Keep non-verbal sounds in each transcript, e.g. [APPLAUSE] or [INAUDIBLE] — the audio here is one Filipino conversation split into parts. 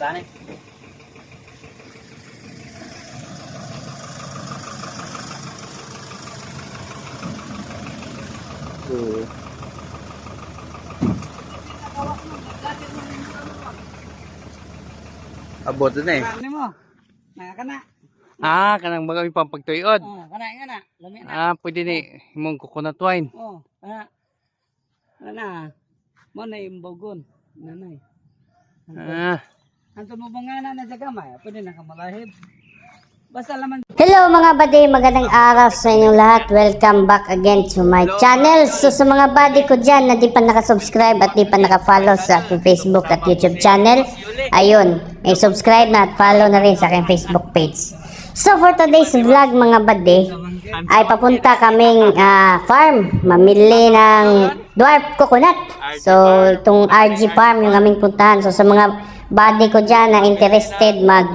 Dani. Oo. Abot na eh. Ano mo? Ah, kanang mga may pampagtuyod. Oh, kana nga na. Lami na. Ah, pwede ni imong coconut wine. Oh, kana. Kana na. Mo na yung bogon. Nanay. Ah, Ba nga na na sa gamay? Pwede na ka malahib. Basta laman Hello mga buddy, magandang araw sa inyong lahat. Welcome back again to my channel. So sa mga buddy ko dyan na di pa nakasubscribe at di pa nakafollow sa aking Facebook at YouTube channel, ayun, may subscribe na at follow na rin sa aking Facebook page. So for today's vlog mga buddy, ay papunta kaming ah, farm, mamili ng dwarf coconut. So itong RG farm yung aming puntahan. So sa mga buddy ko dyan na interested mag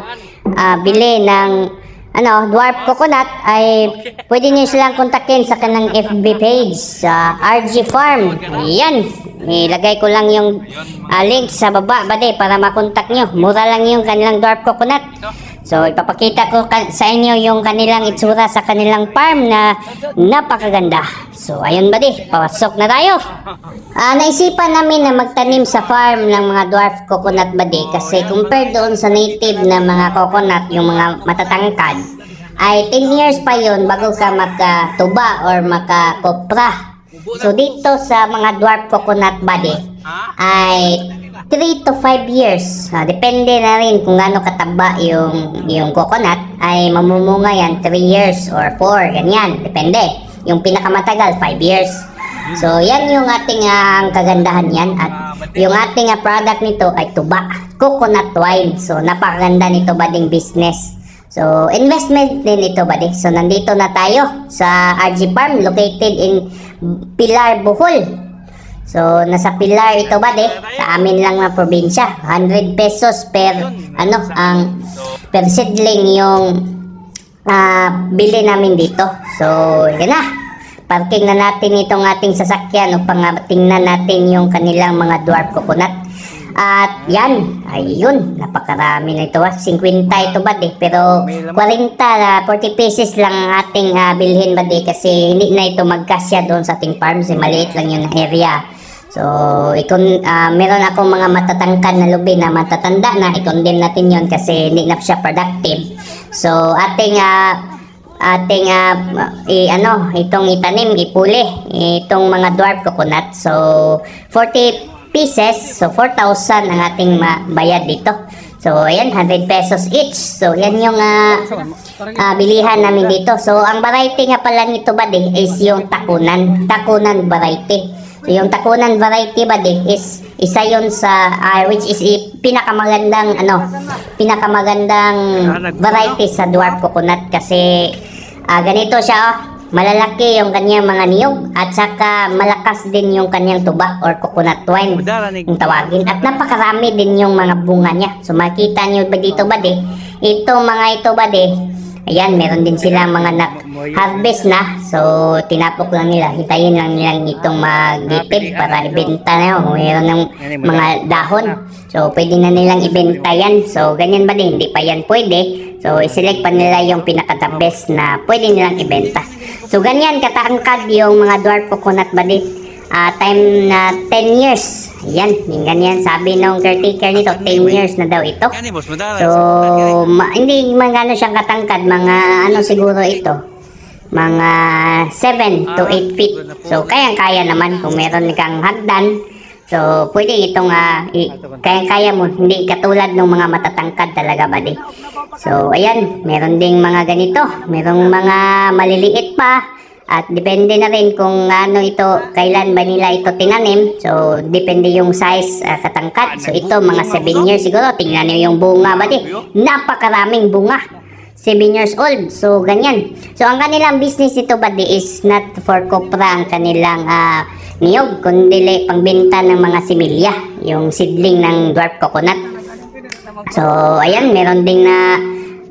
ah, bili ng ano, dwarf coconut ay pwede niyo silang kontakin sa kanang FB page sa RG Farm. Ayan. Ilagay ko lang yung ah, link sa baba bade para makontak nyo. Mura lang yung kanilang dwarf coconut. So ipapakita ko sa inyo yung kanilang itsura sa kanilang farm na napakaganda. So ayun bade, pasok na tayo. Ah, naisipan namin na magtanim sa farm ng mga dwarf coconut bade kasi compared doon sa native na mga coconut, yung mga matatangkad, ay 10 years pa yon bago ka makatuba or makakopra. So dito sa mga dwarf coconut bade ay 3 to 5 years. Ah, depende na rin kung gaano kataba yung, yung coconut ay mamumunga yan 3 years or 4, ganyan. Depende. Yung pinakamatagal 5 years. So, yan yung ating ah, ang kagandahan yan. At yung ating ah, product nito ay tuba. Coconut wine. So, napakaganda nito bading business. So, investment din ito buddy. So, nandito na tayo sa RG Farm located in Pilar, Bohol. So, nasa Pilar ito buddy. Sa amin lang na probinsya. 100 pesos per, ano, ang per seedling yung ah, bili namin dito. So, yan na. Parking na natin itong ating sasakyan upang ah, tingnan natin yung kanilang mga dwarf coconut. At yan, ayun, napakarami na ito. ah. 50 ito ba eh. Pero 40 na 40 pieces lang ang ating ah, bilhin ba eh. Kasi hindi na ito magkasya doon sa ating farm. Kasi maliit lang yung area. So, ikon, ah, meron akong mga matatangkad na lubi na matatanda na. I-condemn natin yon kasi hindi na siya productive. So, ating ah, ating ah, i, ano, itong itanim, ipuli, itong mga dwarf coconut. So, 40 pieces, so 4,000 ang ating bayad dito. So, ayan, 100 pesos each. So, yan yung ah, ah, bilihan namin dito. So, ang variety nga pala nito ba is yung takunan. Takunan variety. Yung takunan variety ba is isa yon sa ah, which is i- pinakamagandang ano pinakamagandang variety sa dwarf coconut kasi ah, ganito siya oh. Malalaki yung kanyang mga niyog at saka malakas din yung kanyang tuba or coconut wine yung tawagin. At napakarami din yung mga bunga niya. So makita niyo ba dito ba de? Itong mga ito ba de? Ayan, meron din silang mga na-harvest na. So, tinapok lang nila. Hitayin lang nilang itong magipid para ibenta na yun. Meron ng mga dahon. So, pwede na nilang ibenta yan. So, ganyan ba din? Hindi pa yan pwede. So, iselect pa nila yung pinaka-the best na pwede nilang ibenta. So, ganyan katangkad yung mga dwarf coconut ba din? Ah, time na 10 years. Yan, yung ganyan. Sabi nung caretaker nito, 10 years na daw ito. So, ma- hindi man gano'n siyang katangkad, mga ano siguro ito, mga 7 to 8 feet. So, kayang-kaya naman kung meron kang hagdan. So, pwede itong, ah, i- kayang-kaya mo, hindi katulad ng mga matatangkad talaga ba di. So, ayan, meron ding mga ganito, merong mga maliliit pa, at depende na rin kung ano ito, kailan ba nila ito tinanim. So, depende yung size ah, katangkad. So, ito mga 7 years siguro. Tingnan niyo yung bunga ba di? Napakaraming bunga. 7 years old. So, ganyan. So, ang kanilang business ito ba di is not for kopra ang kanilang ah, niyog, kundi pangbenta ng mga similya. Yung seedling ng dwarf coconut. So, ayan, meron ding na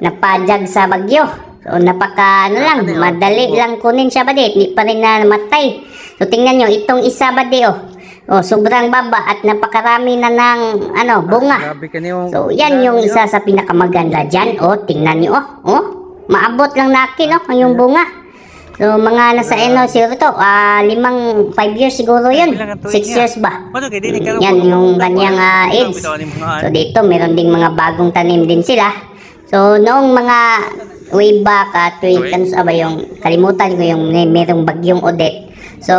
napajag sa bagyo. So, napaka, ano lang, madali lang kunin siya ba di? Hindi pa rin na namatay. So, tingnan nyo, itong isa ba di, oh. Oh, sobrang baba at napakarami na ng ano, bunga. Ka niyo. So, yan yung isa sa pinakamaganda dyan. O, tingnan nyo. Oh, oh. Maabot lang na akin, oh, yung bunga. So, mga nasa ano, siguro to, ah, limang, five years siguro yun. Six years ba? Ano Yan yung kanyang ah, age. So, dito, meron ding mga bagong tanim din sila. So, noong mga way back, at uh, kan ba yung, kalimutan ko yung may, merong bagyong Odette. So,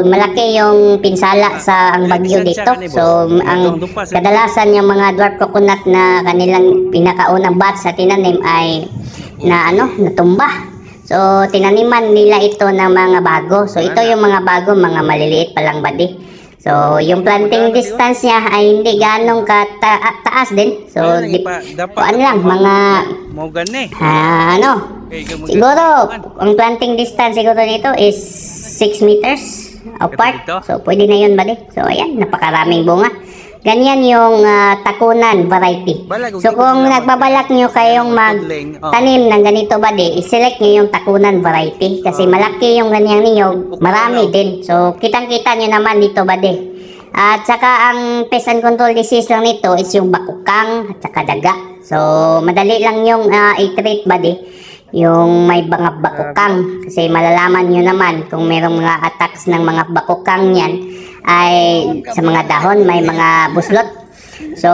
malaki yung pinsala sa ang bagyo dito. So, ang kadalasan yung mga dwarf coconut na kanilang pinakaunang batch sa tinanim ay na ano, natumba. So, tinaniman nila ito ng mga bago. So, ito yung mga bago, mga maliliit pa lang badi. So, yung planting distance niya ay hindi ganong kata taas din. So, di, ano lang, mga, Mo gani. ah, ano, Siguro, ang planting distance siguro nito is 6 meters apart. Dito? So, pwede na yun, bali. So, ayan, napakaraming bunga. Ganyan yung ah, takunan variety. So, kung nagbabalak nyo kayong magtanim ng ganito, bali, i-select nyo yung takunan variety. Kasi malaki yung ganyang niyog, marami din. So, kitang-kita nyo naman dito, bali. At saka ang pest and control disease lang nito is yung bakukang at saka daga. So, madali lang yung ah, i-treat, bali yung may mga bakukang. kasi malalaman nyo naman kung merong mga attacks ng mga bakukang yan ay sa mga dahon may mga buslot. So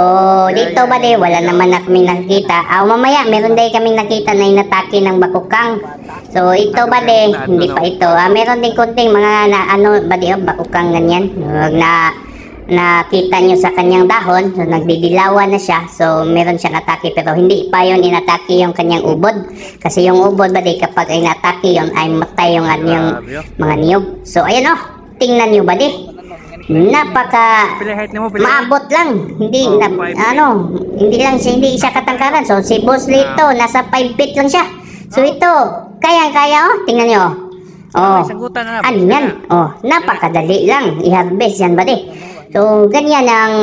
dito ba di wala naman na kami nakita ah mamaya meron din kami nakita na inatake ng bakukang. So ito ba di hindi pa ito. Ah, meron din konting mga na, ano ba oh, bakukang ganyan. Na nakita nyo sa kanyang dahon, so nagdidilawan na siya, so meron siyang atake pero hindi pa yon inatake yung kanyang ubod. Kasi yung ubod ba di kapag ay inatake yon ay matay yung ano yung mga niyog. So ayan oh, tingnan nyo ba di? Napaka maabot lang. Hindi na, ano, hindi lang siya hindi siya katangkaran. So si Boss Lito nasa 5 feet lang siya. So ito, kaya-kaya oh, tingnan nyo. Oh. Sagutan na. Ano yan? Oh, napakadali lang. I-harvest yan ba di? So, ganyan ang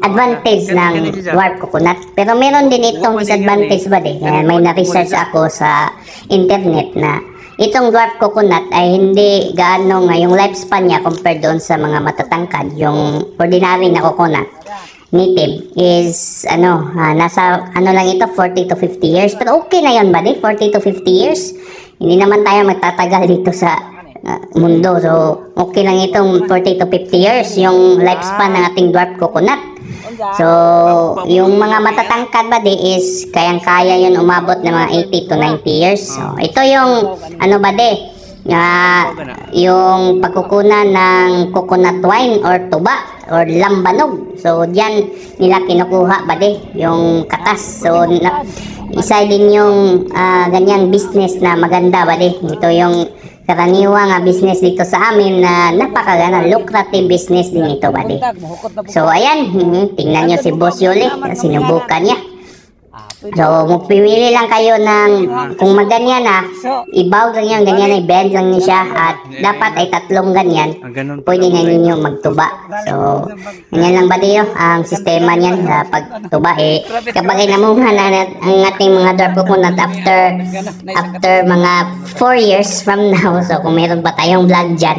advantage ng dwarf coconut. Pero meron din itong disadvantage ba di? Kaya may na-research ako sa internet na itong dwarf coconut ay hindi gaano nga yung lifespan niya compared doon sa mga matatangkad. Yung ordinary na coconut native is ano ah, nasa ano lang ito 40 to 50 years pero okay na yon ba di 40 to 50 years hindi naman tayo magtatagal dito sa ah, mundo so okay lang itong 40 to 50 years yung lifespan ng ating dwarf coconut so yung mga matatangkad ba di is kayang kaya yun umabot ng mga 80 to 90 years so ito yung ano ba di na yung pagkukunan ng coconut wine or tuba or lambanog. So, diyan nila kinukuha ba di yung katas. So, na, isa din yung ah, ganyang business na maganda ba di. Ito yung karaniwang nga business dito sa amin na napakagana, lucrative business din ito di. So, ayan, hmm, tingnan nyo si Boss Yuli, sinubukan niya. So, magpimili lang kayo ng kung maganyan na, ibaw lang yan, ganyan ay bend lang niya siya at dapat ay tatlong ganyan. Ganun. pwede na ninyo magtuba. So, ganyan lang ba diyo ang sistema niyan sa pagtuba? Eh kapag ay namunga na ang ating mga dwarf coconut after after mga 4 years from now so kung meron pa tayong vlog dyan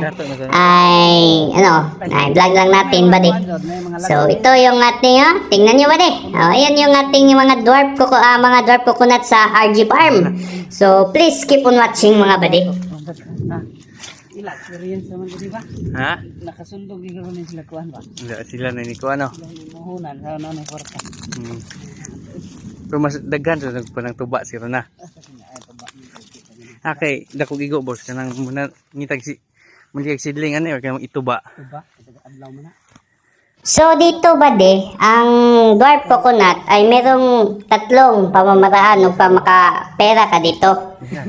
ay ano ay vlog lang natin ba di? So ito yung ating ah, tingnan nyo ba di? Oh, ayan yung ating yung mga dwarf coco ah, mga dwarf coconut sa RG Farm so please keep on watching mga badi Ila, experience naman di ba? Ha? Nakasundog di ko sila kuhan ba? Wala sila na ni ko ano. Yung Muhunan, sa ano na kwarta. Hmm. Pero mas daghan sa nagpanang tuba si Rona. Okay, dako gigo boss kanang muna ngitag si Muli sidling ano kay ituba. Ito adlaw mo na. So dito ba de, ang dwarf coconut ay merong tatlong pamamaraan o pamakapera ka dito.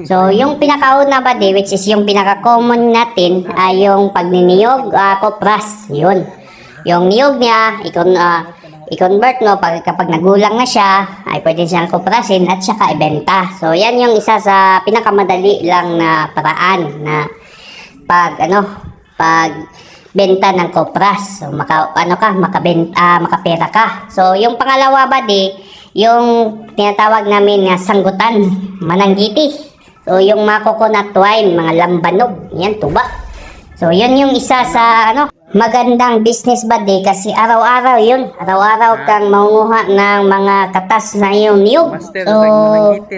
So yung pinakauna ba de, which is yung pinaka-common natin ay yung pagniniyog, uh, kopras. Yun. Yung niyog niya, ikon, ah, i-convert no, pag, kapag nagulang na siya, ay pwede siyang koprasin at saka ibenta. So yan yung isa sa pinakamadali lang na paraan na pag ano pag benta ng kopras so maka ano ka makabenta makapera ka so yung pangalawa ba di yung tinatawag namin nga sanggutan mananggiti so yung mga coconut wine mga lambanog yan tuba so yun yung isa sa ano magandang business buddy kasi araw-araw yun. Araw-araw kang mangunguha ng mga katas na iyong niyog. So,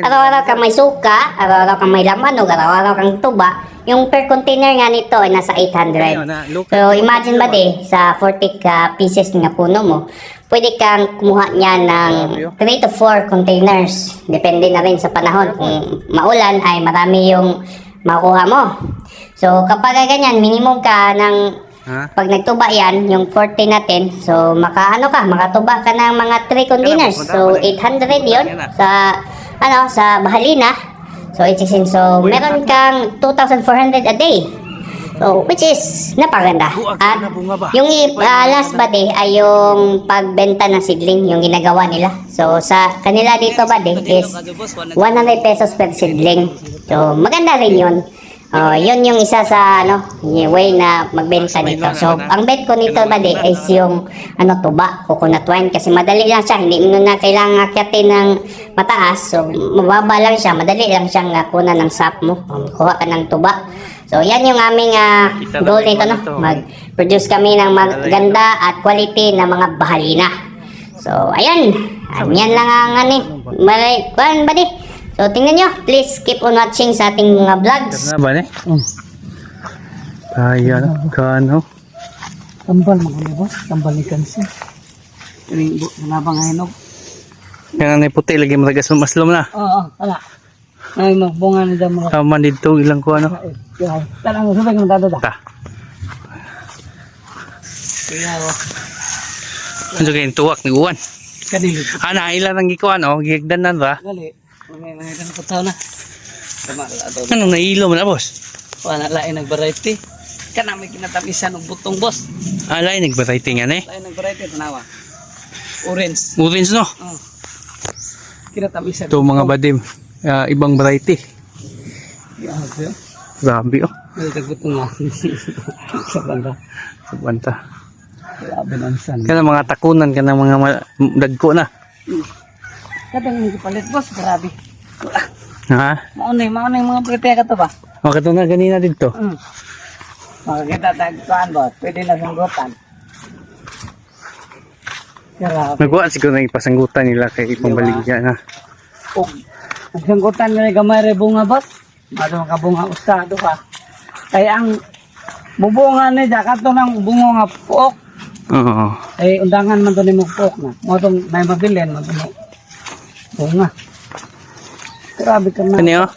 araw-araw kang may suka, araw-araw kang may laman, o araw-araw kang tuba. Yung per container nga nito ay nasa 800. Ayun, na, local. So, imagine ba di, sa 40 ka pieces nga puno mo, pwede kang kumuha niya ng 3 to 4 containers. Depende na rin sa panahon. Kung maulan ay marami yung makuha mo. So, kapag ganyan, minimum ka ng Ha? pag nagtuba yan, yung 40 natin, so makaano ka, makatuba ka ng mga 3 containers. So 800 yon sa ano sa Bahalina. So it's so meron kang 2,400 a day. So which is napaganda. At yung ah, last ba de ay yung pagbenta ng seedling, yung ginagawa nila. So sa kanila dito ba de is 100 pesos per seedling. So maganda rin yun. Oh, yun yung isa sa ano, way na magbenta nito. So, ang bet ko nito ba di is yung ano tuba, coconut wine kasi madali lang siya, hindi mo na kailangan akyatin ng mataas. So, mababa lang siya, madali lang siyang uh, kunan ng sap mo. Um, Kuha ka ng tuba. So, yan yung aming na goal nito, no? Mag-produce kami ng maganda at quality na mga bahalina. So, ayan. Yan lang ang ano, eh. Malay, ba di? So, tingnan nyo. Please keep on watching sa ating mga vlogs. Na ba ni? Ayan, kano? Tambal mga ni boss. Tambal ni kansi. Kaning bu nabang hinog. Yan na puti lagi matagas maslom na. Oo, oh, ala. Ay magbunga ni damo. Tama dito ilang ko ano. Tara mo sabay kang dadada. Ta. Kaya oh. Ano kayong tuwak ni Uwan? Kanilid. Ana ilan ang gikuan oh, gigdan na ba? Gali. May mga ganun ko tao na. Tama la to. Ano nailo mo na boss? Wala lain nag variety. Kana may kinatamisan ng butong boss. Alay nag-variety nga ni. Lain nag variety tanawa. Orange. Orange no. Oh. Kinatamisan. Ito mga badim. ah, ibang variety. Grabe. oh. Grabe oh. May tagbutong nga. [LAUGHS] Sa banda. Sabanta. Grabe ng mga takunan kana mga ma- dagko na. Kadang hindi palit boss. Grabe. Ha? Maunay, maunay mga pretya ka to ba? O kato na ganina dito. Mm. Makakita tayo kuhaan ba? Pwede na sanggutan. Grabe. Nagwa siguro na ipasanggutan nila kay ipang baligya na. Og, ang sanggutan nila gamay rin bunga boss. Madong ka bunga ustado ka. Kaya ang mubunga ni Jack ato ng bunga nga puok. Oo. Ay undangan man to ni mo puok na. Mo may mabilin mo mo. Bunga. Grabe ka na. Kani oh.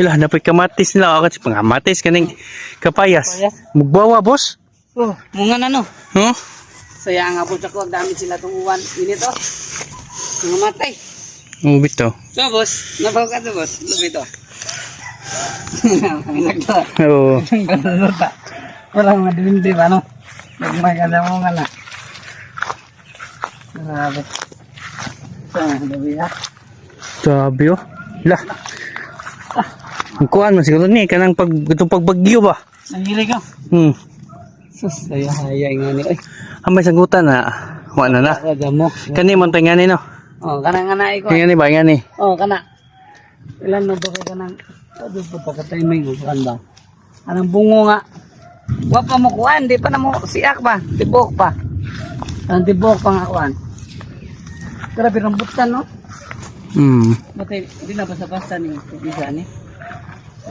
Ila dapat kamatis nila ako kasi pangamatis kaning kapayas. Kapayas? Mugbawa boss. Oh, bunga na no. Huh? Saya nga po sa kuwag dami sila itong uwan. Init oh. Mga matay. Mubit to. So boss, nabaw ka to boss. Lubi to. [LAUGHS] Oo. Ta. Walang madindi ba no? Nagmay ka na mo nga na. Grabe. So, lubi ha. Sabi oh. Ila. Ang kuhan mo siguro ni kanang pag itong pagbagyo ba. Nangili ko. Hmm. Sus, saya hayay nga ni. Ay, Ang may sagutan na. Wala na na. Kani man tayo ngani no. Oh, kana nga na iko. Ngani ba ngani? Oh, kana. Ilan na to kay kanang Sabi po ta timing mo kan ba. Anong bungo nga. Wa pa mo kuan, di pa na mo siak ba? Tibok pa. Ang tibok pa nga kuan. Grabe rambutan no. Hmm. Matay, di na basta-basta ni isa ni.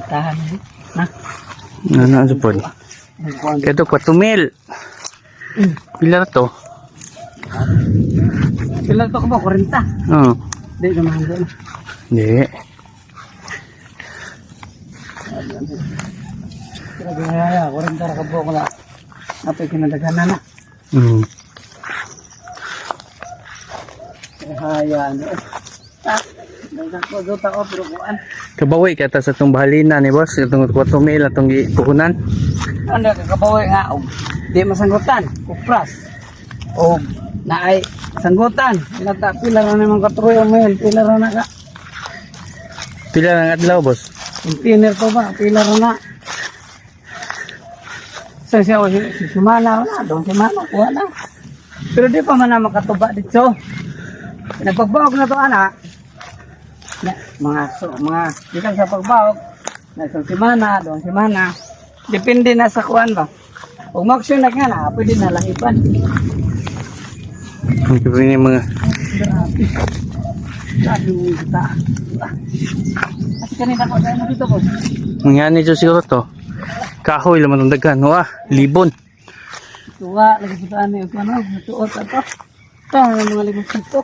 Tahan ni. Na. Ano na sa pod? Ang kuan. Kato 4 mil. Pila na to? Pila to ko ba 40? Oo. Di na mahal na. Hindi. Grabe nga ya, 40 ra ka buok na. Apay kinadaghanan na. Hmm. Hayaan. Ah, ko do ta. Kabawi sa itong bahalina ni boss. Itong 4 mil atong ipuhunan. Ano kakabawi nga og di masanggutan, kupras. O naay sanggutan. Pinata pila ra naman katruyo mo yun, pila ra na ka. Pila ng adlaw boss? Container to ba, pila ra na. Sa siya o si si Sumana na, doon si Mama, kuha na. Pero di pa man na makatuba dito. Nagpagbawag na to ana. Mga so, mga di lang sa pagbawag. Na so, si Mana, doon si Mana. Depende na sa kuan ba. Kung maksyon na nga na, pwede na lahipan. Ang kipin yung mga Grabe. Grabe mo yung kita. Kasi kanina ko tayo mo dito boss. mga ni Diyos siguro to. Kahoy laman ng dagan. Wah, libon. Tuwa, lagi po tayo yung ano, natuot ato. Ito, ang mga limang sito.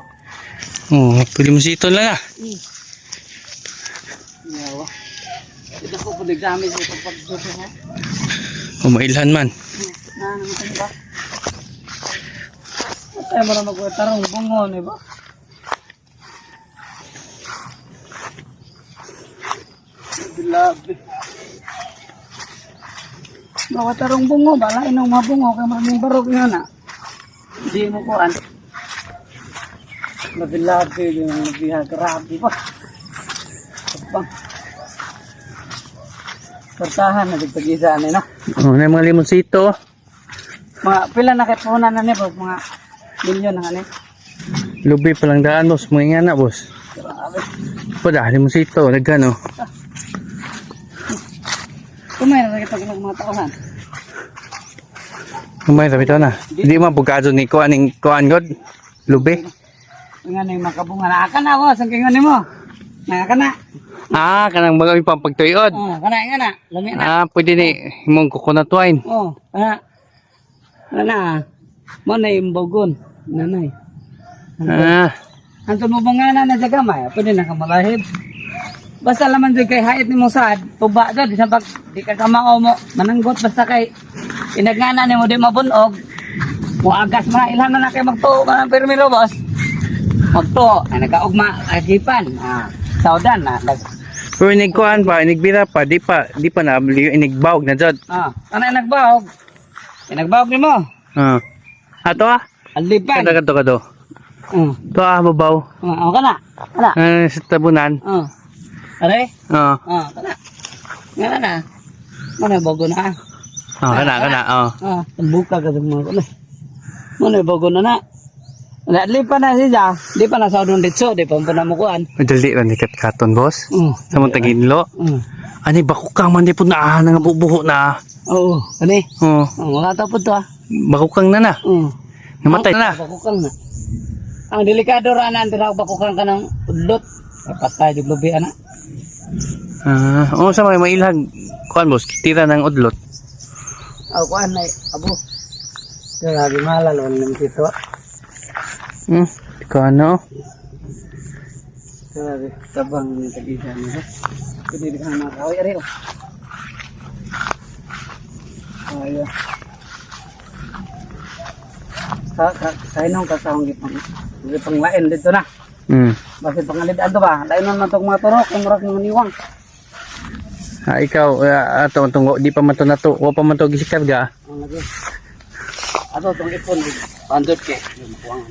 Oh, pwede mo si ito lang ah. Yawa. Ito ko po nagdamit sa pagpagsuso mo. O mailhan man. Na, naman tayo ba? Tayo mo na magwatarong bungon, eh ba? Bilabi. Magwatarong bungo, bala inong mabungo, kaya maraming barog nga na. Hindi mo kuhan. Mabilabi, yung nabiha, grabe pa. Kapang. Kartahan na digpag-isa na, no? Oh, na mga limonsito. Mga pila na kay puhunan na ni boss, mga milyon na kani. Lubi pa lang daan, boss. Mga nga na, boss. Grabe. Pada, limonsito. Nagano. Kumay na kita ng mga tauhan. Umay, sabi to na. Hindi mo bugado ni kuan ning kuan god. Lubi. Nga na yung makabunga na aka na boss, ang kingon nimo. Na aka na. Ah, kanang mga pang pagtuyod. Oh, kana nga na. Lami na. Ah, pwede ni imong coconut wine. Oh, kana. Kana na. Mo na yung bogon. Nanay. Ah, Anto mo bang nga na sa gamay, pwede na ka malahib. Basta laman doon kay hait ni mo sad, tuba di sa pag, di ka kamao mo, mananggot basta kay, inagngana ni mo di mabunog, mo agas mga ilhan na na kay magtuo ng permilo boss. Magtuo, ay nagkaugma, agipan, ah, saudan na, nag, pero inig kuan pa, inigbira pa, di pa, di pa na, inigbawg na jud. ah, kanay nagbahog, inagbahog ni mo, Ah. Ato ah. alipan, Kada kadto kadto. ah, To ah, babaw. ah, kana, kana, Ah, sa tabunan. ah, are, Ah, ah, kana, nga na, mana bogo na, ah, kana kana. Ah. Ah, buka ka sa mga kulay. Ano bago na na. Wala, di pa na siya. Di pa na sa udong ditso. Di pa mo na mukuan. Madali ra ni kat katon, boss. Mm. Sa mong taginlo. Mm. Ani bako kang man di po na nga bubuho na. Oo. Ani. Oh, Oh, wala ta po to ah. bako kang na na. Mm. Namatay na. Bakukang na. Ang delikado ra na antira bakukang ka ng udlot. Patay di lubi ana. Ah, oh sa may mailag. Kuan boss, tira ng udlot. Aw kuan na abo. Grabe malalo ng sito. Hmm, ko ano? Grabe tabang ni tagisa niya. Pwede ka na kaway ari oh. Ayo. Sa sa sa inong kasahong gipang gipang lain dito na. Hmm. Bakit pangalidaan to ba? Lain naman itong mga turok, kung murak mga niwang. Ah, ikaw, uh, ato tungo, di pa man to nato, wa pa man to gisikarga. Ato itong ipon, pandot ke. Makuwang.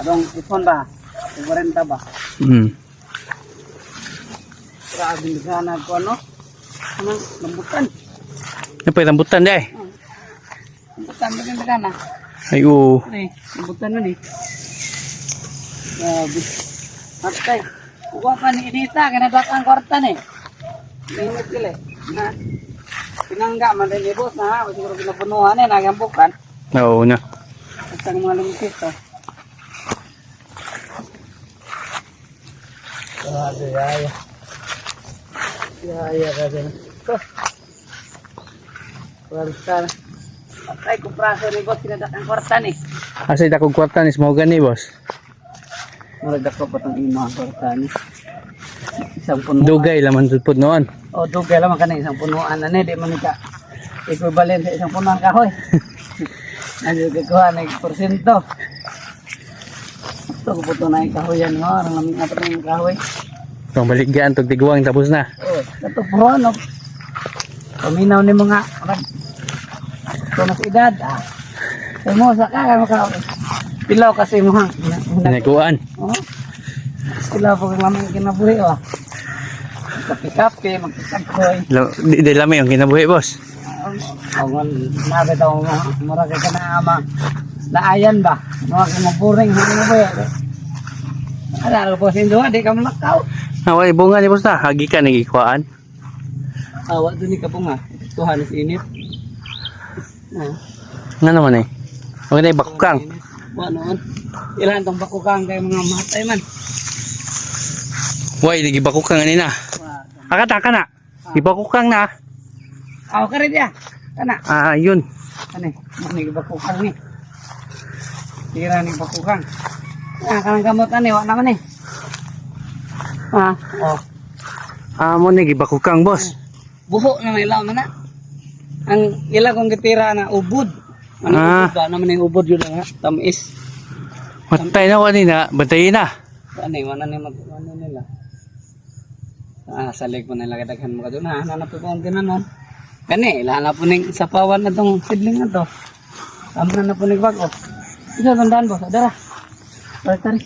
Atong ipon ba? 40 ba? Hmm. Grabe na sana ko ano? Ano? Lambutan. Ano pa rambutan day? Lambutan ba ganda na? Ay oo. Eh? Lambutan na ni. Grabe. Matay. Kuha pa ni Inita, kinadak ang kwarta ni. Init sila eh. Na. Pinangga man rin ni boss na ha. Siguro pinapunuhan eh, nagambukan. Oo na. Basta ng mga lumipit to. Grabe, yaya. Yaya kasi. Ito. Kwarta na. Patay ko praso ni boss, kinadak ang kwarta ni. Asa ita kog kwarta ni mo gani boss. Naradak ko pa itong imo ang kwarta ni. Isang punuan. Dugay laman pud noon. O, dugay lang ka na isang punuan na ni. Di man ka equivalent sa isang punuan kahoy. [LAUGHS] Ano kikuha na yung porsyento. Ito ko po ito na yung kahoyan mo. Ang lamig na pa yung kahoy. Kung baligyan tog tiguang tapos na. Oh, ito po ano. Paminaw ni mga orang. Ito na edad. Ah. Sa mo sa kaya mo ka. Pilaw kasi mo ha. Nagkuan. Oh. Pilaw po kang lamang kinabuhi oh. Kape-kape, magkakagkoy. Lo- Di, di lami yung kinabuhi boss. Awan, nabi daw mo, murag ka na ama. Naayan ba? Mga kamaburing, hindi mo ba yan? Ano po sindo, di ka malakaw. Away bunga ni boss na hagi ka nagikuan. Awa doon ni ka po nga. Tuhan is init. Ah. Nga naman eh. Huwag na ibakukang. Wa noon. Ilan tong bakukang kay mga matay man. Why, lagi bakukang ani na. Akata ka na. Ibakukang na. Aw kare dia. Kana. Ah, yun. Ani, ni bakukang ni. Tira ni bakukang. Ah, kanang gamot ani wa naman ni. Ah, oh. Ah, mo na ibakukang, boss. Buho na may man na. Ang ila kong gitira na ubod. Ano Ah. ubod naman yung ubod yun na tamis. Matay na. Bantayin na. Ano yung ano ni mag ano nila. Ah, salig po nila kadaghan mo ka doon. Ah, hanap po kong ginanon. Kani, ilan po ning sapawan na tong sidling na to. Amo na na po ning bago. Isa tandaan boss, adara. Tari tari.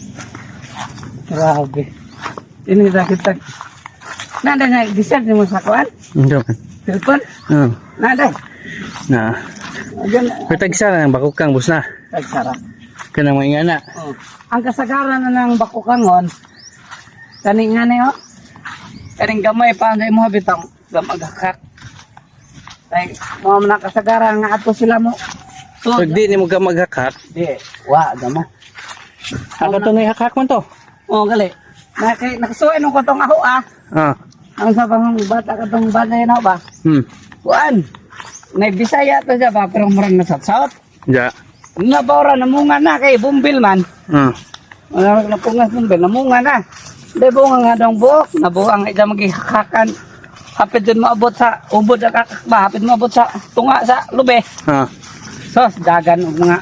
Grabe. Ini sakit tak. Nada na gisat mo sa kuan. Hindi man. Telepon. Ah, Nada. na. Patagsa na ng bakukang, boss na. Tagsara. Kanang mga ingana. Oh. Ang kasagaran na ng bakukangon, kaning nga niyo, kaning gamay pa sa imo bitang gamagakak. Ay, mo man ang kasagaran nga ato sila mo. So, Pag di ni mo ka maghakak, di, wa, gama. ako to na ihakak mo to. Oh, gali. Na kay nakasuway nung katong ako ah. Ah, Ang sa pang bata katong bata yun ako ba? hmm. Kuan. Nay Bisaya to siya ba pero murang nasa south. Ja. Nga ba ora namunga na kay bumbil man. Ah. Wala na pungas ng namunga na. Di bunga nga dong buhok, nabuang ija magihakakan. Hapit din maabot sa ubod sa kakakba, hapit maabot sa tunga sa lube. Ah. So, dagan og mga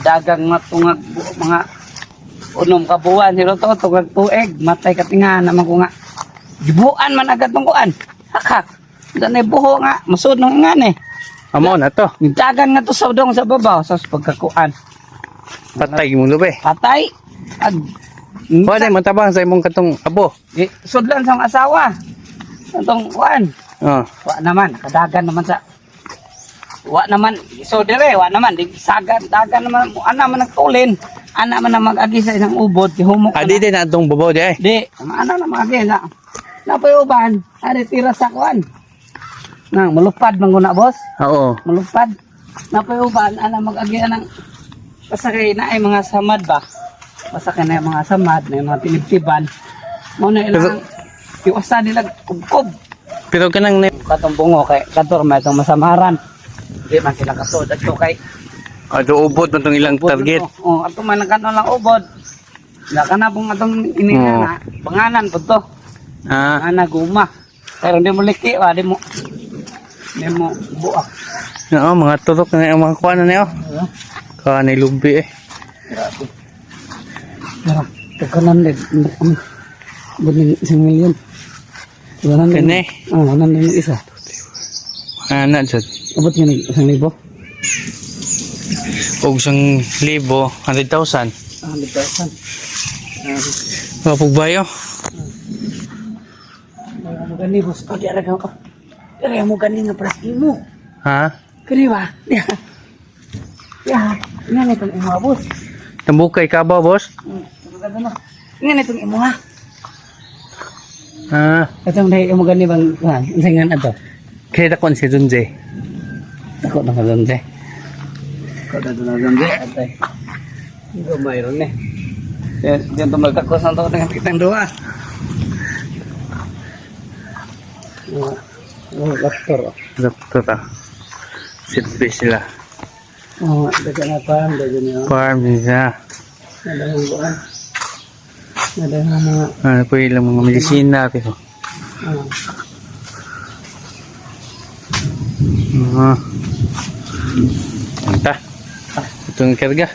dagang mga tunga bu- mga unom ka buwan, silo to, tugag tuig, matay ka tinga naman ko nga. Gibuan man agad ng kuan. Hakak. Danay buho nga, masud nung nga ni. Amo na to. Dagan nga to sa dong sa babaw, sa pagkakuan. Patay mo lube. Patay. Ag, Wala mo tabang sa imong katong abo. Eh, sudlan sa asawa. Itong kuan. Ah. Wa naman, kadagan naman sa Wa naman, so dire, wa naman, di sagan, dagan naman, ana man nagtulin. Ana man na mag-agi sa isang ubod, di humok Ah, na. di din na itong babaw di ay. Di, ana na mag-agi na. Napoy uban, ari tira sa kuan. Nang malupad man guna boss, Oo. malupad. Napoy uban, ana mag-agi anang pasakay na ay mga samad ba. Pasakay na yung mga samad, na yung mga tinibtiban. Mo na ilang iwasa nila kubkob. Pero kanang na katong bungo kay kator may itong masamaran. Di man sila kasod at kay Ado ubod mo itong ilang ubod target. to. Oh, ato man kanon lang ubod. Na kana pong atong inina panganan po to. Ah. Ana guma. Pero di mo liki wa di mo di mo buak. Oo, mga turok na yung mga kuha na niyo. Uh, Kuha na lubi eh. grabe. Pero pagkanan din ano buning isang milyon. Wanan din. Kani. Ah, wanan din yung isa. Ana dyan. Abot nga ng isang libo. Og isang libo, 100,000. Ah, 100,000. Ah, Mga pugbayo. Ay, mo gani boss. O, di araga ko. Kaya mo gani nga pras mo. Ha? Kani ba? Ya. Ya, nga itong imo boss. Tambukay ka ba, boss? Hmm, ganda na. Nga itong imo ha. Ah. Itong dahil imo gani bang ha, insingan ato. Kaya takon si Junjay. Ako na kadon de. Ako na kadon de. Atay. Ito mayroon eh. Yan, yan to magkakos ng to dengan kitang dua. Oh, oh, doktor. Doktor ah. Silbi sila. Oh, dagan na pa, dagan niya. Farm nila. Nadagang buwan. Nadagang mga Ano po ilang mga medisina pero. ah, Ah. Anta. Itong karga.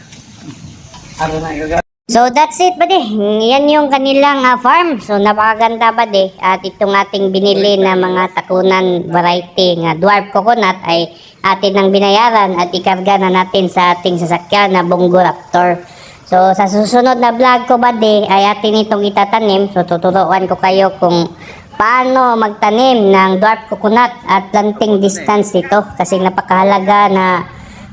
ano na yung So that's it buddy. Yan yung kanilang ah, farm. So napakaganda buddy. At itong ating binili na mga takunan variety nga dwarf coconut ay atin ang binayaran at ikarga na natin sa ating sasakyan na Bongo Raptor. So sa susunod na vlog ko buddy ay atin itong itatanim. So tuturuan ko kayo kung paano magtanim ng dwarf coconut at planting distance dito kasi napakahalaga na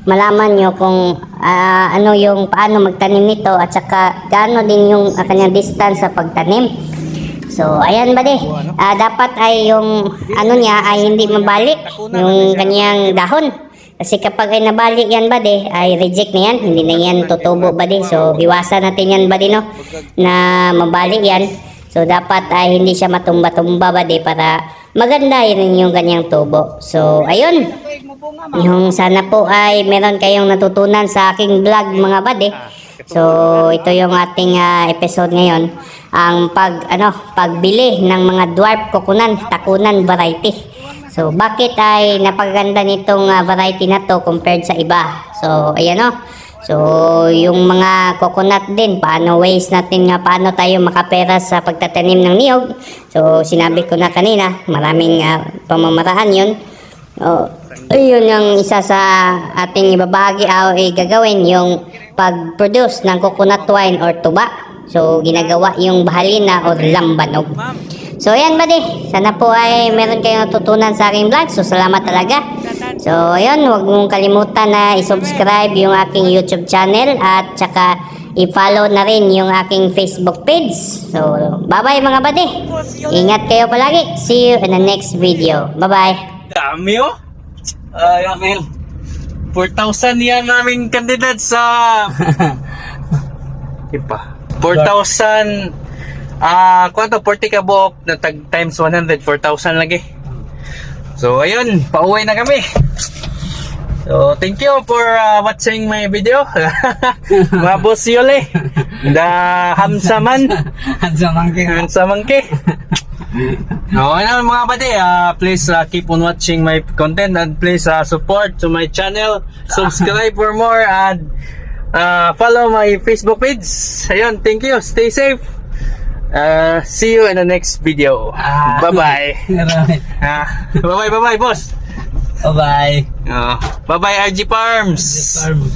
malaman nyo kung ah, ano yung paano magtanim nito at saka gaano din yung ah, kanyang distance sa pagtanim. So, ayan ba Ah, dapat ay yung ano niya ay hindi mabali yung kanyang dahon. Kasi kapag ay nabali yan ba ay reject na yan. Hindi na yan tutubo ba So, iwasan natin yan ba no? Na mabali yan. So, dapat ay hindi siya matumba-tumba ba para maganda yun yung kanyang tubo. So, ayun. Yung sana po ay meron kayong natutunan sa aking vlog mga bade. So, ito yung ating ah, episode ngayon. Ang pag, ano, pagbili ng mga dwarf kokunan, takunan variety. So, bakit ay napaganda nitong ah, variety na to compared sa iba? So, ayan o. So, yung mga coconut din, paano ways natin nga, paano tayo makapera sa pagtatanim ng niyog. So, sinabi ko na kanina, maraming ah, pamamaraan yun. Oh, ayun yung isa sa ating ibabahagi o eh, gagawin yung pag-produce ng coconut wine or tuba. So, ginagawa yung bahalina or lambanog. So, ayan buddy. Sana po ay meron kayong natutunan sa aking vlog. So, salamat talaga. So, ayun. Huwag mong kalimutan na i-subscribe yung aking YouTube channel at saka i-follow na rin yung aking Facebook page. So, bye-bye mga buddy. Ingat kayo palagi. See you in the next video. Bye-bye. Dami oh. Ay, Amel. 4,000 yan naming kandidat sa... [LAUGHS] Ipa. 4,000... Ah, kwanto 40 ka buok na tag times 100, 4,000 lagi. So, ayun, pauwi na kami. So, thank you for uh, watching my video. [LAUGHS] Mabos yole. The hamsaman. At sa mangking. [LAUGHS] Hansamangke. No, ano mga pati, uh, please uh, keep on watching my content and please uh, support to my channel. [LAUGHS] Subscribe for more and uh, follow my Facebook page. Ayun, thank you. Stay safe. Uh, see you in the next video. Ah. Bye-bye. [LAUGHS] Ah, bye-bye, bye-bye, boss. Bye-bye. Uh, bye-bye, RG Farms. Farm.